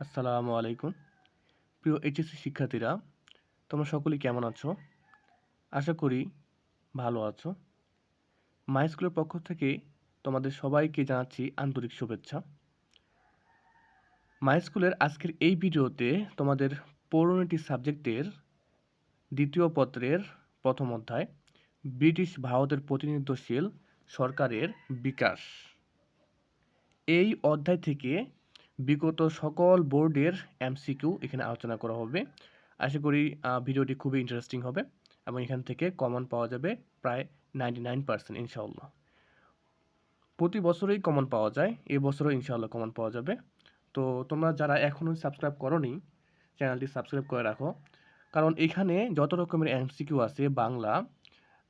আসসালামু আলাইকুম। প্রিয় এইচএসসি শিক্ষার্থীরা, তোমরা সকলেই কেমন আছো? আশা করি ভালো আছো। মাই স্কুলের পক্ষ থেকে তোমাদের সবাইকে জানাচ্ছি আন্তরিক শুভেচ্ছা। মাই স্কুলের আজকের এই ভিডিওতে তোমাদের পৌরনীতি সাবজেক্টের দ্বিতীয় পত্রের প্রথম অধ্যায়, ব্রিটিশ ভারতের প্রতিনিধিত্বশীল সরকারের বিকাশ। এই অধ্যায় থেকে বিগত সকল বোর্ডের এমসিকিউ এখানে আলোচনা করা হবে। আশা করি ভিডিওটি খুবই ইন্টারেস্টিং হবে এবং এখান থেকে কমন পাওয়া যাবে প্রায় নাইনটি নাইন পার্সেন্ট ইনশাআল্লাহ। প্রতি বছরেই কমন পাওয়া যায় এই বছরও ইনশাআল্লাহ কমন পাওয়া যাবে। তো তোমরা যারা এখনও সাবস্ক্রাইব করনি চ্যানেলটি সাবস্ক্রাইব করে রাখো। কারণ এখানে যত রকমের এমসিকিউ আছে, বাংলা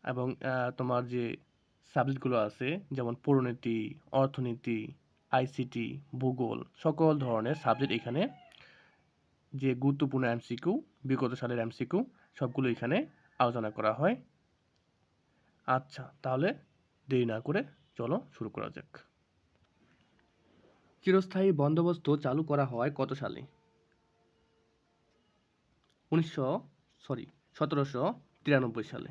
এবং তোমার যে সাবজেক্টগুলো আছে, যেমন পরিণতি, অর্থনীতি আইসিটি, ভূগোল সকল ধরনের সাবজেক্ট এখানে যে গুরুত্বপূর্ণ এমসিকিউ বিগত সালের এমসিকিউ সবগুলো এখানে আলোচনা করা হয়। আচ্ছা তাহলে দেরি না করে চলো শুরু করা যাক। চিরস্থায়ী বন্দোবস্ত চালু করা হয় কত সালে? উনিশশো সরি সতেরোশো তিরানব্বই সালে।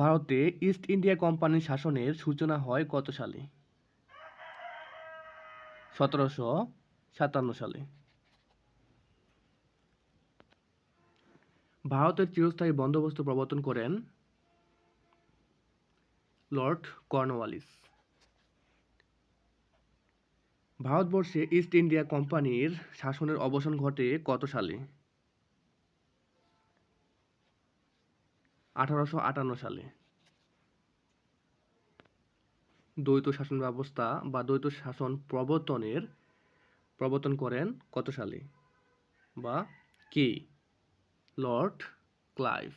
ভারতে ইস্ট ইন্ডিয়া কোম্পানির শাসনের সূচনা হয় কত সালে? সতেরোশো সাতান্ন সালে। ভারতের চিরস্থায়ী বন্দোবস্ত প্রবর্তন করেন লর্ড কর্নওয়ালিস। ভারতবর্ষে ইস্ট ইন্ডিয়া কোম্পানির শাসনের অবসান ঘটে কত সালে? আঠারোশো আটান্ন সালে। দ্বৈত শাসন ব্যবস্থা বা দ্বৈত শাসন প্রবর্তনের, প্রবর্তন করেন কত সালে? বা কে? Lord Clive.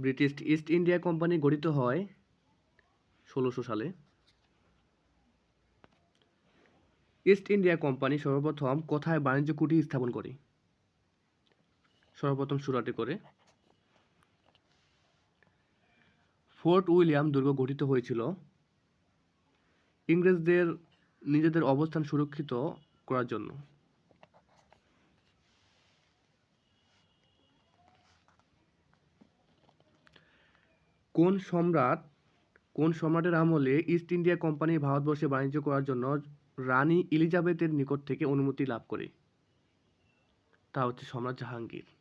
British East India company গঠিত হয় ষোলোশো সালে। ইস্ট ইন্ডিয়া কোম্পানি সর্বপ্রথম কোথায় বাণিজ্য কুটি স্থাপন করে? সর্বপ্রথম সুরাটে করে। ফোর্ট উইলিয়াম দুর্গ গঠিত হয়েছিল। ইংরেজদের নিজেদের অবস্থান সুরক্ষিত করার জন্য। কোন সম্রাট, কোন সম্রাটের আমলে ইস্ট ইন্ডিয়া কোম্পানি ভারতবর্ষে বাণিজ্য করার জন্য রানী এলিজাবেথের নিকট থেকে অনুমতি লাভ করে? তা হচ্ছে সম্রাট জাহাঙ্গীর।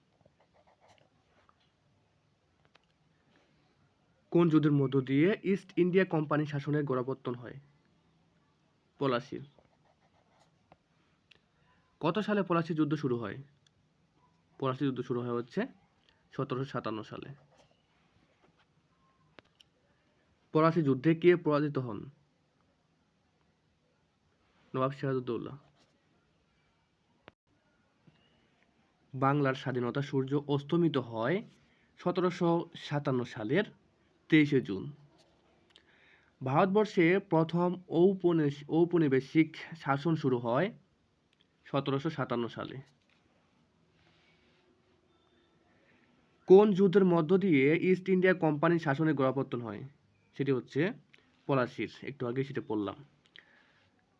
কোন যুদ্ধের মধ্য দিয়ে ইস্ট ইন্ডিয়া কোম্পানি শাসনের গোড়াপত্তন হয়? পলাশির কত সালে পলাশি যুদ্ধ শুরু হয়? পলাশি যুদ্ধ শুরু হয় হচ্ছে সতেরোশো সাতান্ন সালে। পলাশি যুদ্ধে কে পরাজিত হন? নবাব সিরাজউদ্দৌলা। বাংলার স্বাধীনতা সূর্য অস্তমিত হয় সতেরোশো সাতান্ন সালের তেইশে জুন। ভারতবর্ষে প্রথম ঔপনিবেশ, ঔপনিবেশিক শাসন শুরু হয় সতেরোশো সাতান্ন সালে। কোন যুদ্ধের মধ্য দিয়ে ইস্ট ইন্ডিয়া কোম্পানির শাসনের গোড়াপত্তন হয়? সেটি হচ্ছে পলাশির, একটু আগে সেটা পড়লাম।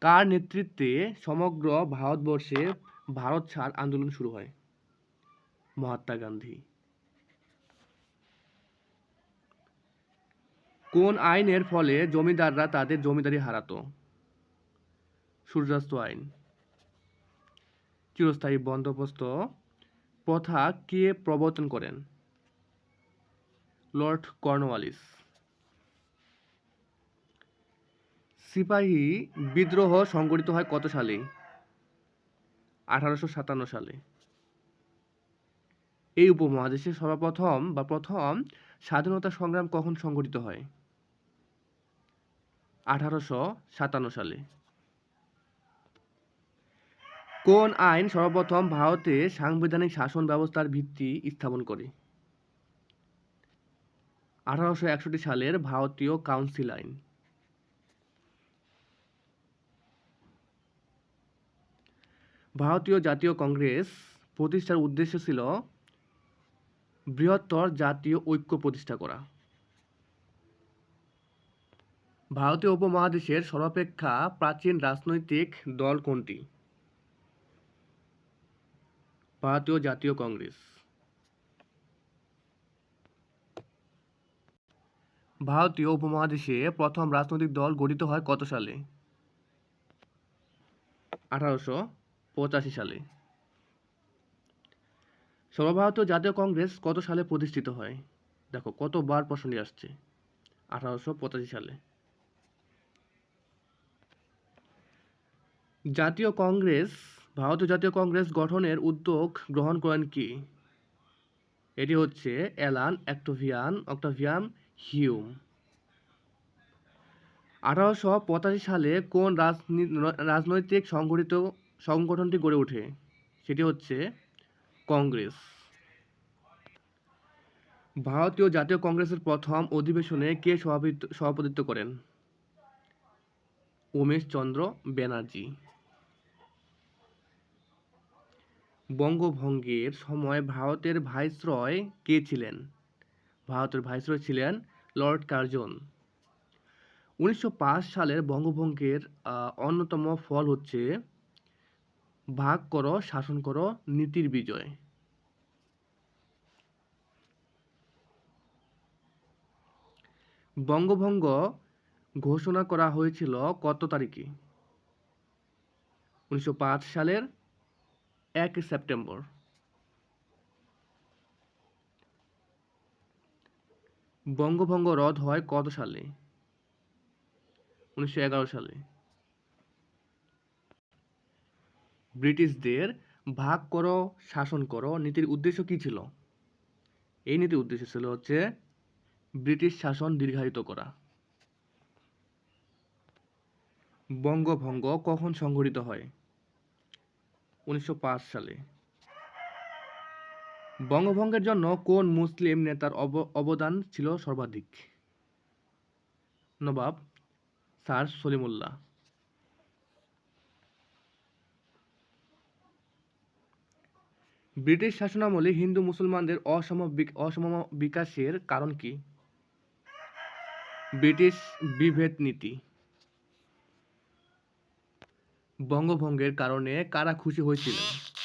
কার নেতৃত্বে সমগ্র ভারতবর্ষে ভারত ছাড় আন্দোলন শুরু হয়? মহাত্মা গান্ধী। কোন আইনের ফলে জমিদাররা তাদের জমিদারি হারাতো? সূর্যাস্ত আইন। চিরস্থায়ী বন্দোবস্ত প্রথা কে প্রবর্তন করেন? Lord Cornwallis. সিপাহী বিদ্রোহ সংগঠিত হয় কত সালে? আঠারোশো সাতান্ন সালে। এই উপমহাদেশে সর্বপ্রথম বা প্রথম স্বাধীনতা সংগ্রাম কখন সংগঠিত হয়? আঠারোশো সাতান্ন সালে। কোন আইন সর্বপ্রথম ভারতে সাংবিধানিক শাসন ব্যবস্থার ভিত্তি স্থাপন করে? আঠারোশো একষট্টি সালের ভারতীয় কাউন্সিল আইন। ভারতীয় জাতীয় কংগ্রেস প্রতিষ্ঠার উদ্দেশ্য ছিল বৃহত্তর জাতীয় ঐক্য প্রতিষ্ঠা করা। ভারতীয় উপমহাদেশের সর্বাপেক্ষা প্রাচীন রাজনৈতিক দল কোনটি? ভারতীয় জাতীয় কংগ্রেস। ভারতীয় উপমহাদেশে প্রথম রাজনৈতিক দল গঠিত হয় কত সালে? আঠারোশো পঁচাশি সালে। সর্বভারতীয় জাতীয় কংগ্রেস কত সালে প্রতিষ্ঠিত হয়? দেখো, কতবার প্রশ্ন নিয়ে আসছে। আঠারোশো পঁচাশি সালে। জাতীয় কংগ্রেস, ভারতীয় জাতীয় কংগ্রেস গঠনের উদ্যোগ গ্রহণ করেন কি? এটি হচ্ছে অ্যালান অ্যাক্টোভিয়ান অক্টাভিয়াম হিউম। আঠারোশো পঁচাশি সালে কোন রাজনী- রাজনৈতিক সংগঠিত, সংগঠনটি গড়ে ওঠে? সেটি হচ্ছে কংগ্রেস। ভারতীয় জাতীয় কংগ্রেসের প্রথম অধিবেশনে কে সভাপতিত্ব করেন? উমেশ চন্দ্র ব্যানার্জি। বঙ্গভঙ্গের সময় ভারতের ভাইসরয় কে ছিলেন? ভারতের ভাইসরয় ছিলেন লর্ড কার্জন। উনিশশো পাঁচ সালের বঙ্গভঙ্গের অন্যতম ফল হচ্ছে ভাগ করো, শাসন করো, নীতির বিজয়। বঙ্গভঙ্গ ঘোষণা করা হয়েছিল কত তারিখে? উনিশশো পাঁচ সালের এক সেপ্টেম্বর। বঙ্গভঙ্গ রদ হয় কত সালে? উনিশশো এগারো সালে। ব্রিটিশদের ভাগ করো, শাসন করো, নীতির উদ্দেশ্য কি ছিল? এই নীতির উদ্দেশ্য ছিল হচ্ছে ব্রিটিশ শাসন দীর্ঘায়িত করা। বঙ্গভঙ্গ কখন সংঘটিত হয়? উনিশশো পাঁচ সালে। বঙ্গভঙ্গের জন্য কোন মুসলিম নেতার অব- অবদান ছিল সর্বাধিক? নবাব স্যার সলিমুল্লাহ। ব্রিটিশ শাসনামলে হিন্দু মুসলমানদের অসম অসম বিকাশের কারণ কি? ব্রিটিশ বিভেদ নীতি। বঙ্গভঙ্গের কারণে কারা খুশি হয়েছিলেন?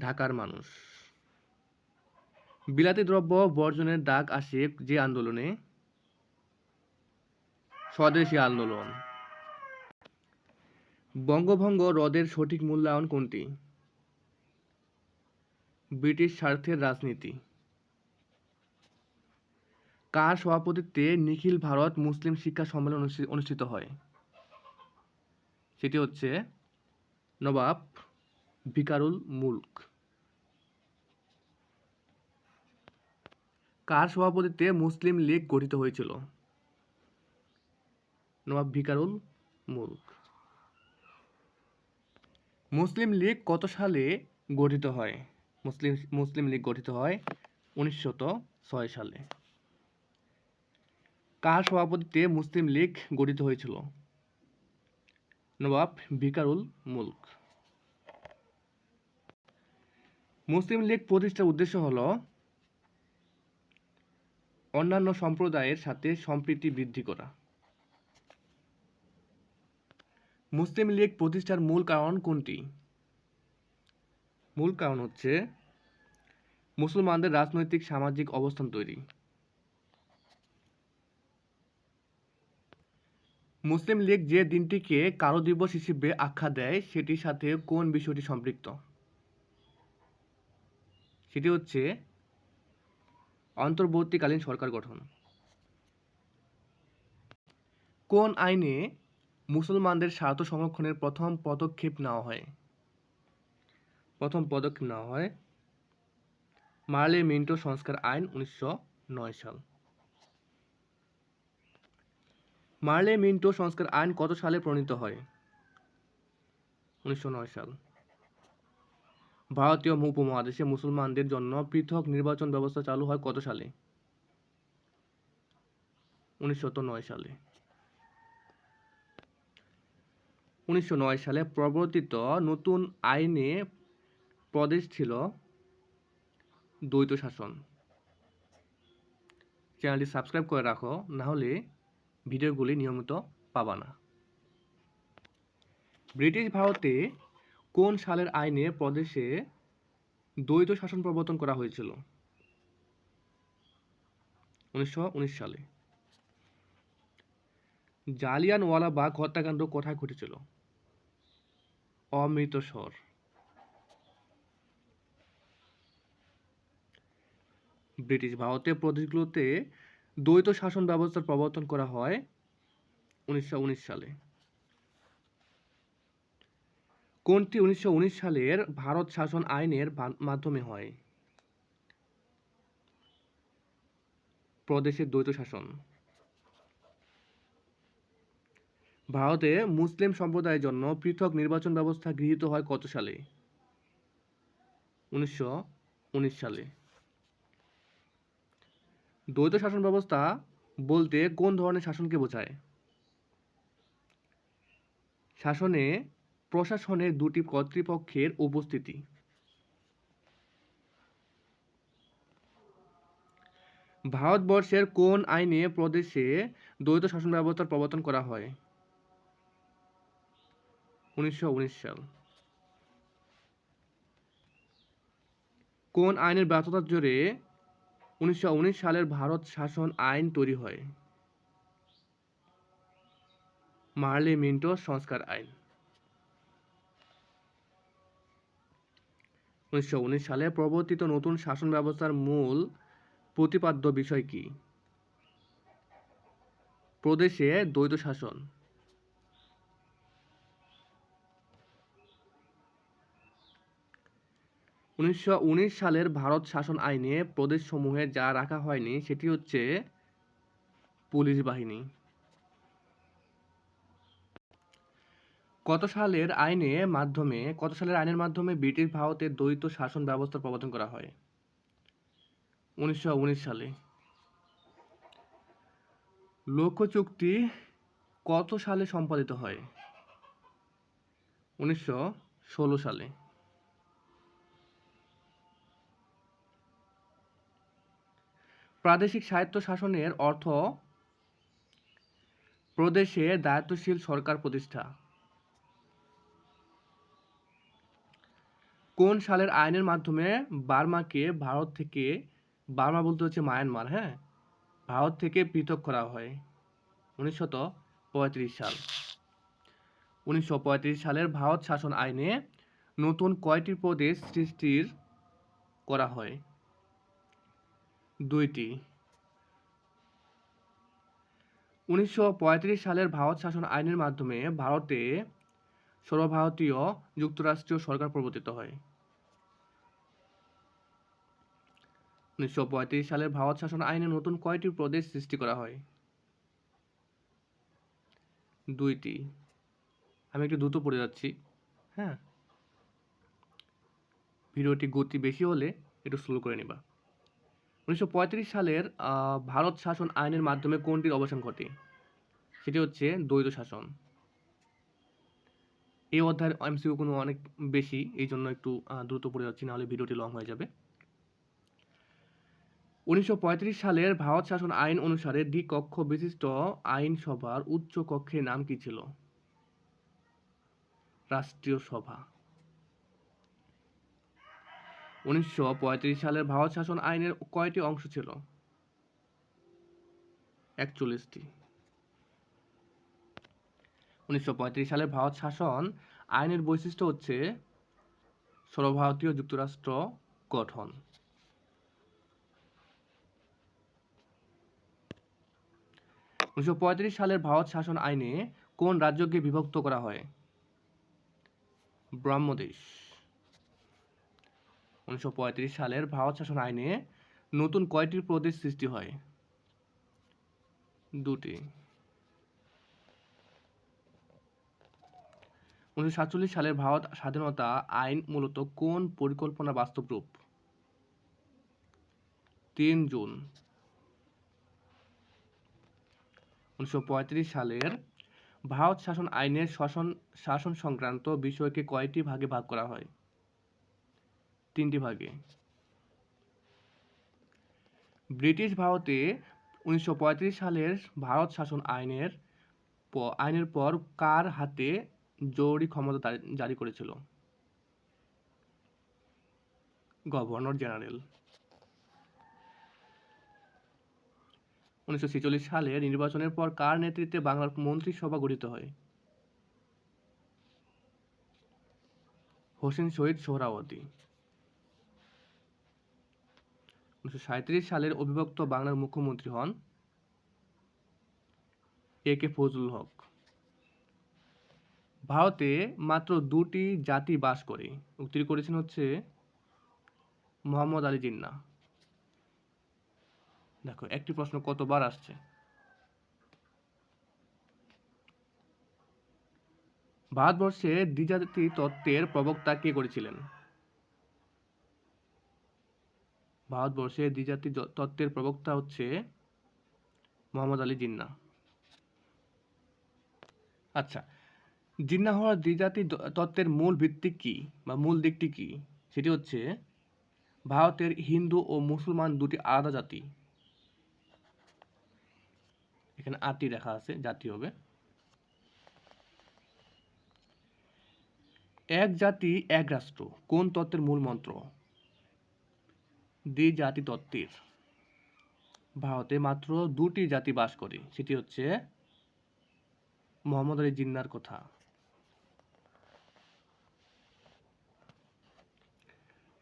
ঢাকার মানুষ। বিলাতি দ্রব্য বর্জনের ডাক আসে যে আন্দোলনে? স্বদেশী আন্দোলন। বঙ্গভঙ্গ রদের সঠিক মূল্যায়ন কোনটি? ব্রিটিশ স্বার্থের রাজনীতি। কার সভাপতিত্বে নিখিল ভারত মুসলিম শিক্ষা সম্মেলন অনুষ্ঠি- অনুষ্ঠিত হয়? সেটি হচ্ছে নবাব ভিকারুল মুলক। কার সভাপতিত্বে মুসলিম লীগ গঠিত হয়েছিল? নবাব ভিকারুল মুলক। মুসলিম লীগ কত সালে গঠিত হয়? মুসলিম মুসলিম লীগ গঠিত হয় উনিশশত ছয় সালে। কার সভাপতিত্বে মুসলিম লীগ গঠিত হয়েছিল? নবাব ভিকারুল মুলক। মুসলিম লীগ প্রতিষ্ঠার উদ্দেশ্য হল অন্যান্য সম্প্রদায়ের সাথে সম্প্রীতি বৃদ্ধি করা। মুসলিম লীগ প্রতিষ্ঠার মূল কারণ কোনটি? মূল কারণ হচ্ছে মুসলমানদের রাজনৈতিক সামাজিক অবস্থান তৈরি। মুসলিম লীগ যে দিনটিকে কালো দিবস হিসেবে আখ্যা দেয়, সেটির সাথে কোন বিষয়টি সম্পৃক্ত? সেটি হচ্ছে অন্তর্বর্তীকালীন সরকার গঠন। কোন আইনে মুসলমানদের স্বার্থ সংরক্ষণের প্রথম পদক্ষেপ নেওয়া হয়? প্রথম পদক্ষেপ নেওয়া হয় মার্লে মিন্টো সংস্কার আইন উনিশশো নয় সাল। মার্লে মিন্টো সংস্কার আইন কত সালে প্রণীত হয়? উনিশশো নয় সাল। ভারতীয় উপমহাদেশে মুসলমানদের জন্য পৃথক নির্বাচন ব্যবস্থা চালু হয় কত সালে? উনিশশো নয় সালে। উনিশশো নয় সালে প্রবর্তিত নতুন আইনে প্রদেশ ছিল দ্বৈত শাসন। চ্যানেলটি সাবস্ক্রাইব করে রাখো না হলে ভিডিওগুলি নিয়মিত পাবা না। ব্রিটিশ ভারতে কোন সালের আইনে প্রদেশে দ্বৈত শাসন প্রবর্তন করা হয়েছিল? উনিশশো উনিশ সালে। জালিয়ানওয়ালাবাগ হত্যাকাণ্ড কোথায় ঘটেছিল? অমৃতসর ব্রিটিশ ভারতের প্রদেশগুলোতে দ্বৈত শাসন ব্যবস্থার প্রবর্তন করা হয় উনিশশো উনিশ সালে। কোনটি উনিশশো উনিশ সালের ভারত শাসন আইনের মাধ্যমে হয়? প্রদেশের দ্বৈত শাসন। ভারতে মুসলিম সম্প্রদায়ের জন্য পৃথক নির্বাচন ব্যবস্থা গৃহীত হয় কত সালে? উনিশশো উনিশ সালে। দ্বৈত শাসন ব্যবস্থা বলতে কোন ধরনের শাসনকে বোঝায়? শাসনে প্রশাসনের দুটি কর্তৃপক্ষের উপস্থিতি। ভারতবর্ষের কোন আইনে প্রদেশে দ্বৈত শাসন ব্যবস্থার প্রবর্তন করা হয়? উনিশশো উনিশ সাল। কোন আইনের ব্যর্থতার জোরে উনিশশো উনিশ সালের ভারত শাসন আইন তৈরি হয়। মার্লে মিন্টো সংস্কার আইন। উনিশশো উনিশ সালে প্রবর্তিত নতুন শাসন ব্যবস্থার মূল প্রতিপাদ্য বিষয় কি? প্রদেশে দ্বৈত শাসন। উনিশশো উনিশ সালের ভারত শাসন আইনে প্রদেশসমূহে যা রাখা হয়নি, সেটি হচ্ছে পুলিশ বাহিনী। কত সালের আইনে মাধ্যমে, কত সালের আইনের মাধ্যমে ব্রিটিশ ভারতের দ্বৈত শাসন ব্যবস্থার প্রবর্তন করা হয়? উনিশশো উনিশ সালে। লক্ষ্য চুক্তি কত সালে সম্পাদিত হয়? উনিশশো ষোলো সালে। প্রাদেশিক স্বায়ত্ত শাসনের অর্থ প্রদেশে দায়িত্বশীল সরকার প্রতিষ্ঠা। কোন সালের আইনের মাধ্যমে বার্মাকে ভারত থেকে, বার্মা বলতে হচ্ছে মায়ানমার হ্যাঁ? ভারত থেকে পৃথক করা হয়। উনিশশত পঁয়ত্রিশ সাল। উনিশশো পঁয়ত্রিশ সালের ভারত শাসন আইনে নতুন কয়টি প্রদেশ সৃষ্টির করা হয়? দুইটি। উনিশশো পঁয়ত্রিশ সালের ভারত শাসন আইনের মাধ্যমে ভারতে সর্বভারতীয় যুক্তরাষ্ট্রীয় সরকার প্রবর্তিত হয়। উনিশশো পঁয়ত্রিশ সালের ভারত শাসন আইনে নতুন কয়টি প্রদেশ সৃষ্টি করা হয়? দুইটি। আমি একটু দ্রুত পড়ে যাচ্ছি। হ্যাঁ? ভিডিওটি গতি বেশি হলে একটু স্লো করে নিবা। উনিশশো পঁয়ত্রিশ সালের ভারত শাসন আইনের মাধ্যমে কোনটির অবসান ঘটে? সেটি হচ্ছে দ্বৈত শাসন। এই অধ্যায়ের এমসিকিউ কোনো অনেক বেশি, এই জন্য একটু দ্রুত পড়ে যাচ্ছি, নাহলে ভিডিওটি লং হয়ে যাবে। উনিশশো পঁয়ত্রিশ সালের ভারত শাসন আইন অনুসারে দ্বিকক্ষ বিশিষ্ট আইনসভার উচ্চ কক্ষের নাম কি ছিল? রাষ্ট্রীয় সভা। উনিশশো পঁয়ত্রিশ সালের ভারত শাসন আইনের কয়টি অংশ ছিল? একচল্লিশটি। উনিশশো পঁয়ত্রিশ সালের ভারত শাসন আইনের বৈশিষ্ট্য হচ্ছে সর্বভারতীয় যুক্তরাষ্ট্র গঠন। উনিশশো পঁয়ত্রিশ সালের ভারত শাসন আইনে কোন রাজ্যকে বিভক্ত করা হয়? ব্রহ্মদেশ। উনিশশো পঁয়ত্রিশ সালের ভারত শাসন আইনে নতুন কয়টি প্রদেশ সৃষ্টি হয়? দুটি। উনিশশো সাতচল্লিশ সালের ভারত স্বাধীনতা আইন মূলত কোন পরিকল্পনা বাস্তব রূপ? তিন জুন। উনিশশো পঁয়ত্রিশ সালের ভারত শাসন আইনের শাসন শাসন সংক্রান্ত বিষয়কে কয়টি ভাগে ভাগ করা হয়? তিনটি ভাগে। ব্রিটিশ ভারতে উনিশশো পঁয়ত্রিশ সালের ভারত শাসন আইনের আইনের পর কার হাতে জরুরি ক্ষমতা জারি- করেছিল? Governor general. উনিশশো সালের নির্বাচনের পর কার নেতৃত্বে বাংলার মন্ত্রিসভা গঠিত হয়? হোসেন শহীদ সোহরাওয়ার্দী। উনিশশো সাঁইত্রিশ সালের অবিভক্ত বাংলার মুখ্যমন্ত্রী হন এ কে ফজলুল হক। ভারতে মাত্র দুটি জাতি বাস করে। উক্তিটি করেছেন হচ্ছে মোহাম্মদ আলী জিন্না। দেখো, একটি প্রশ্ন কতবার আসছে? ভারতবর্ষে দ্বিজাতি তত্ত্বের প্রবক্তা কে করেছিলেন? ভারতবর্ষে দ্বিজাতি তত্ত্বের প্রবক্তা হচ্ছে মোহাম্মদ আলী জিন্না। আচ্ছা জিন্না হওয়ার দ্বিজাতি তত্ত্বের মূল ভিত্তি কি বা মূল দিকটি কি? সেটি হচ্ছে ভারতের হিন্দু ও মুসলমান দুটি আলাদা জাতি। এখানে আটটি লেখা আছে, জাতি হবে। এক জাতি, এক রাষ্ট্র, কোন তত্ত্বের মূল মন্ত্র? দ্বিজাতি তত্ত্বের ভারতে মাত্র দুটি জাতি বাস করে, সেটি হচ্ছে মোহাম্মদ আলী জিন্নার কথা।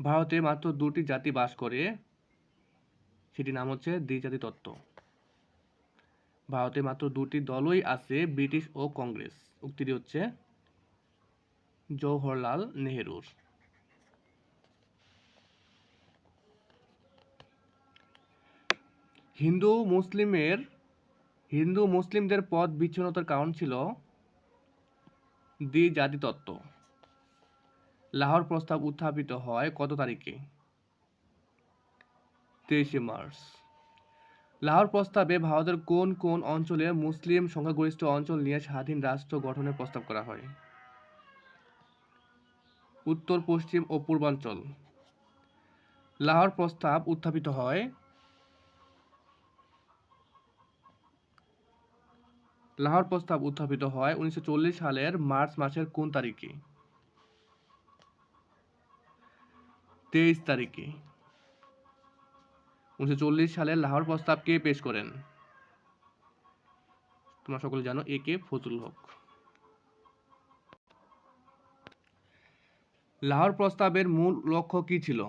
ভারতে মাত্র দুটি জাতি বাস করে সেটি নাম হচ্ছে দ্বিজাতি তত্ত্ব ভারতে মাত্র দুটি দলই আছে ব্রিটিশ ও কংগ্রেস, উক্তিটি হচ্ছে জওহরলাল নেহেরুর। হিন্দু মুসলিমের, হিন্দু মুসলিমদের পথ বিচ্ছিন্নতার কারণ ছিল দ্বিজাতি তত্ত্ব লাহোর প্রস্তাব উত্থাপিত হয় কত তারিখে? তেইশে মার্চ। লাহোর প্রস্তাবে ভারতের কোন কোন অঞ্চলে মুসলিম সংখ্যাগরিষ্ঠ অঞ্চল নিয়ে স্বাধীন রাষ্ট্র গঠনের প্রস্তাব করা হয়? উত্তর, পশ্চিম ও পূর্বাঞ্চল। লাহোর প্রস্তাব উত্থাপিত হয় লাহোর প্রস্তাব উত্থাপিত হয় উনিশশো চল্লিশ সালের মার্চ মাসের কোন তারিখে? তেইশ তারিখে। উনিশশো সালে লাহোর প্রস্তাব কে পেশ করেন? তোমরা সকলে জানো এ কে ফজলুল হক। লাহোর প্রস্তাবের মূল লক্ষ্য কি ছিল?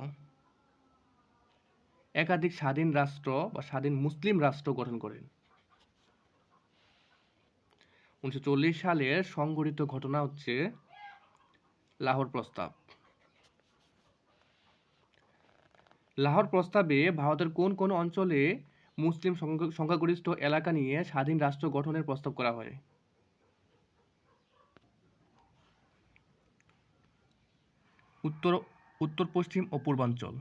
একাধিক স্বাধীন রাষ্ট্র বা স্বাধীন মুসলিম রাষ্ট্র গঠন করেন। উনিশশো সালের সংঘটিত ঘটনা হচ্ছে লাহোর প্রস্তাব। লাহোর প্রস্তাবে ভারতের কোন কোন অঞ্চলে মুসলিম সংখ্যা- সংখ্যাগরিষ্ঠ এলাকা নিয়ে স্বাধীন রাষ্ট্র গঠনের প্রস্তাব করা হয়? উত্তর উত্তর, পশ্চিম ও পূর্বাঞ্চল।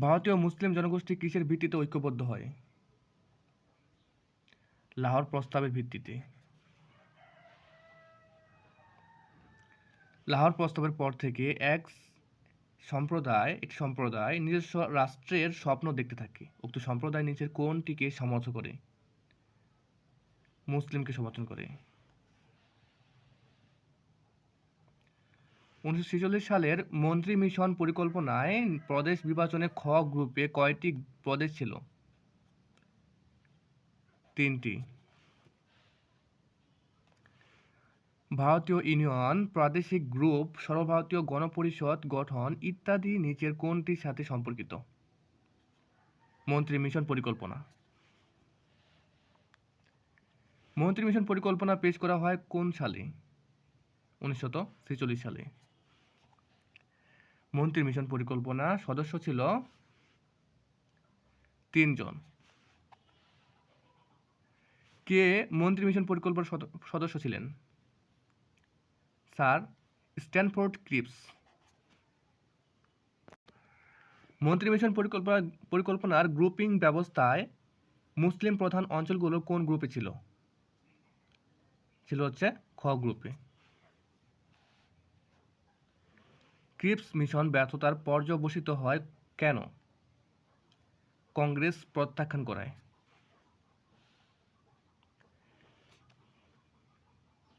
ভারতীয় মুসলিম জনগোষ্ঠী কিসের ভিত্তিতে ঐক্যবদ্ধ হয়? লাহোর প্রস্তাবের ভিত্তিতে। লাহোর প্রস্তাবের পর থেকে এক সম্প্রদায় একটি সম্প্রদায় নিজস্ব রাষ্ট্রের স্বপ্ন দেখতে থাকে। উক্ত সম্প্রদায় নিজের কোনটিকে সমর্থন করে? মুসলিমকে সমর্থন করে। উনিশশো ছেচল্লিশ সালের মন্ত্রী মিশন পরিকল্পনায় প্রদেশ বিভাজনে খ গ্রুপে কয়টি প্রদেশ ছিল? তিনটি। ভারতীয় ইউনিয়ন, প্রাদেশিক গ্রুপ, সর্বভারতীয় গণপরিষদ গঠন ইত্যাদি নিচের কোনটির সাথে সম্পর্কিত? মন্ত্রী মিশন পরিকল্পনা। মন্ত্রী মিশন পরিকল্পনা পেশ করা হয় কোন সালে? উনিশশত ছেচল্লিশ সালে। মন্ত্রী মিশন পরিকল্পনা সদস্য ছিল তিনজন। কে মন্ত্রী মিশন পরিকল্পনার সদ- সদস্য ছিলেন? Sir, Stanford Cripps. মন্ত্রী মিশন পরিকল্পনা, পরিকল্পনার গ্রুপিং ব্যবস্থায় মুসলিম প্রধান অঞ্চলগুলো কোন গ্রুপে ছিল? ছিল হচ্ছে খ গ্রুপে। ক্রিপস মিশন ব্যর্থতার পর্যবসিত হয় কেন? কংগ্রেস প্রত্যাখ্যান করায়।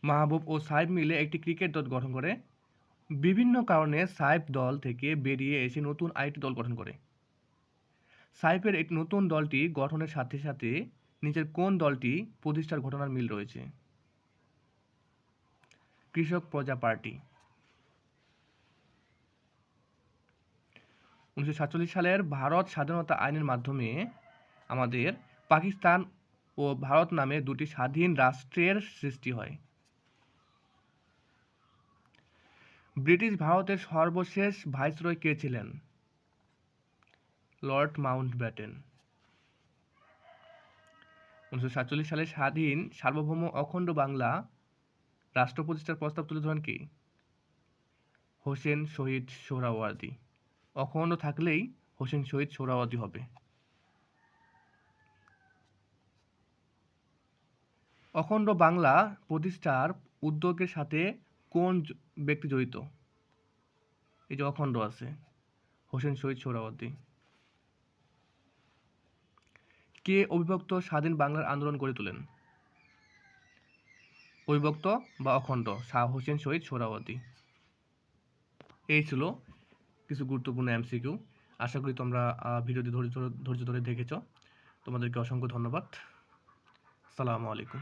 মাহবুব ও সাহেব মিলে একটি ক্রিকেট দল গঠন করে। বিভিন্ন কারণে সাহেব দল থেকে বেরিয়ে এসে নতুন আরেকটি দল গঠন করে। সাইফের এই নতুন দলটি গঠনের সাথে সাথে নিচের কোন দলটি প্রতিষ্ঠার ঘটনার মিল রয়েছে? কৃষক প্রজা পার্টি। উনিশশো সাতচল্লিশ সালের ভারত স্বাধীনতা আইনের মাধ্যমে আমাদের পাকিস্তান ও ভারত নামে দুটি স্বাধীন রাষ্ট্রের সৃষ্টি হয়। ব্রিটিশ ভারতের সর্বশেষ ভাইসরয় কে ছিলেন? লর্ড মাউন্ট ব্যাটেন উনিশশো সাতচল্লিশ সালে স্বাধীন সার্বভৌম অখণ্ড বাংলা রাষ্ট্র প্রতিষ্ঠার প্রস্তাব তুলে ধরেন কি? হোসেন শহীদ সোহরাওয়ার্দী। অখণ্ড থাকলেই হোসেন শহীদ সোহরাওয়ার্দী হবে। অখণ্ড বাংলা প্রতিষ্ঠার উদ্যোগের সাথে কোন ব্যক্তি জড়িত? এই যে অখণ্ড আছে। হোসেন শহীদ সোহরাওয়ার্দী। কে অবিভক্ত স্বাধীন বাংলার আন্দোলন গড়ে তোলেন? অবিভক্ত বা অখণ্ড? শাহ হোসেন শহীদ সোহরাওয়ার্দী। এই ছিল কিছু গুরুত্বপূর্ণ এমসিকিউ। আশা করি তোমরা ভিডিওটি ধৈর্য ধৈর্য ধরে দেখেছ। তোমাদেরকে অসংখ্য ধন্যবাদ। সালামু আলাইকুম।